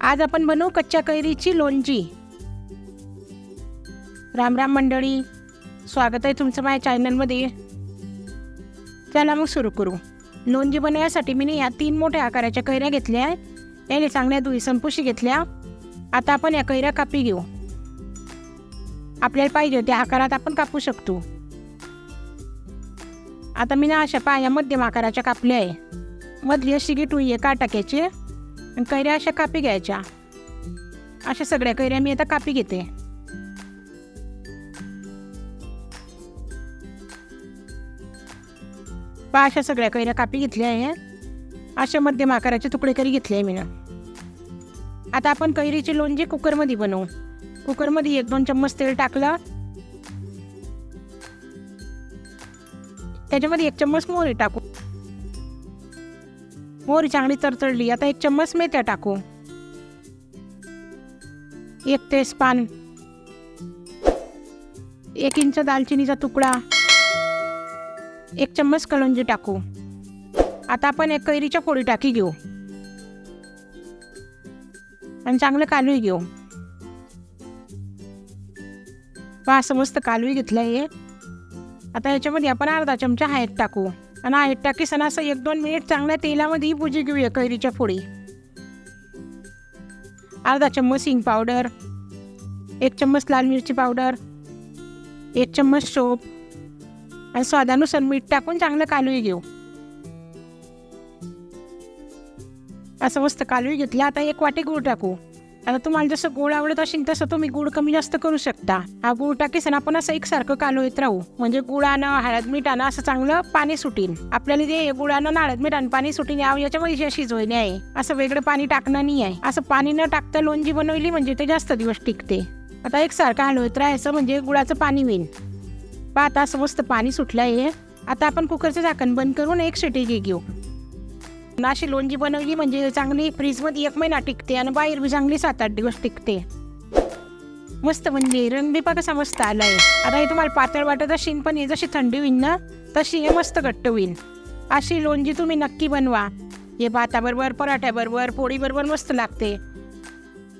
आज आपण बनवू कच्च्या कैरीची लोणची. राम राम मंडळी स्वागत आहे तुमचं माझ्या चॅनलमध्ये चला मग सुरू करू. लोणची बनवण्यासाठी मी या तीन मोठ्या आकाराच्या कैऱ्या घेतल्या याने चांगल्या दुई संपुशी घेतल्या. आता आपण या कैऱ्या कापी घेऊ. आपल्याला पाहिजे त्या आकारात आपण कापू शकतो. आता मी ना अशा पाया मध्यम आकाराच्या कापल्या आहे. मधली अशी गिटुई आहे का कैऱ्या अशा कापी घ्यायच्या. अशा सगळ्या कैऱ्या मी आता कापी घेते. पा अशा सगळ्या कैऱ्या कापी घेतल्या आहे. अशा मध्यम आकाराचे तुकडे करी घेतले आहे मी ना आता आपण कैरीची लोणची कुकरमध्ये बनवू. कुकरमध्ये एक दोन चम्मच तेल टाकलं. त्याच्यामध्ये एक चम्मच मोहरी टाकू. मोहरी चांगली तरतडली आता एक चम्मच मेथ्या टाकू. एक तेजपान. एक इंच दालचिनीचा तुकडा. एक चम्मच कलंजी टाकू. आता आपण एक कैरीच्या फोडी टाकी घेऊ. आणि चांगलं कालवी घेऊ. वा असं मस्त कालवी घेतलं आहे आता याच्यामध्ये आपण अर्धा चमचा हळद टाकू. आणि टाकीसन टाकी सण असं एक दोन मिनिट चांगल्या तेलामध्ये भुजी घेऊया कैरीच्या फोडी अर्धा चम्मच हिंग पावडर एक चम्मच लाल मिरची पावडर एक चम्मच सोप आणि स्वादानुसार मीठ टाकून चांगलं कालवी घेऊ. असं मस्त कालवी घेतलं आता एक वाटी गूळ टाकू. आता तुम्हाला जसं गोड आवडत असेल तसं तुम्ही गूळ कमी जास्त करू शकता. हा गूळ टाकीसन आपण असं एकसारखं कालवत राहू. म्हणजे गुळानं हळद मिठानं असं चांगलं पाणी सुटीन. आपल्याला जे गुळानं आणि हळद मिठानं पाणी सुटीन यावं याच्यामध्ये जे शिजवणे आहे. असं वेगळं पाणी टाकणं नाही आहे. असं पाणी न टाकता लोणजी बनवली म्हणजे ते जास्त दिवस टिकते. आता एकसारखं हलवत राहायचं म्हणजे गुळाचं पाणी होईल पाहता आता असं मस्त पाणी सुटलं आहे आता आपण कुकरचं झाकण बंद करून एक शिटी घे घेऊ. नाशी अशी बनवली म्हणजे चांगली फ्रीजमध्ये एक महिना टिकते आणि बाहेर बी चांगली सात आठ दिवस टिकते. मस्त म्हणजे रंग कसा मस्त आलाय. आता हे तुम्हाला पातळ वाटत असेल पण हे जशी थंडी होईल ना तशी हे मस्त घट्ट होईल. अशी लोणजी तुम्ही नक्की बनवा. हे भाताबरोबर पराठ्याबरोबर पोळीबरोबर मस्त लागते.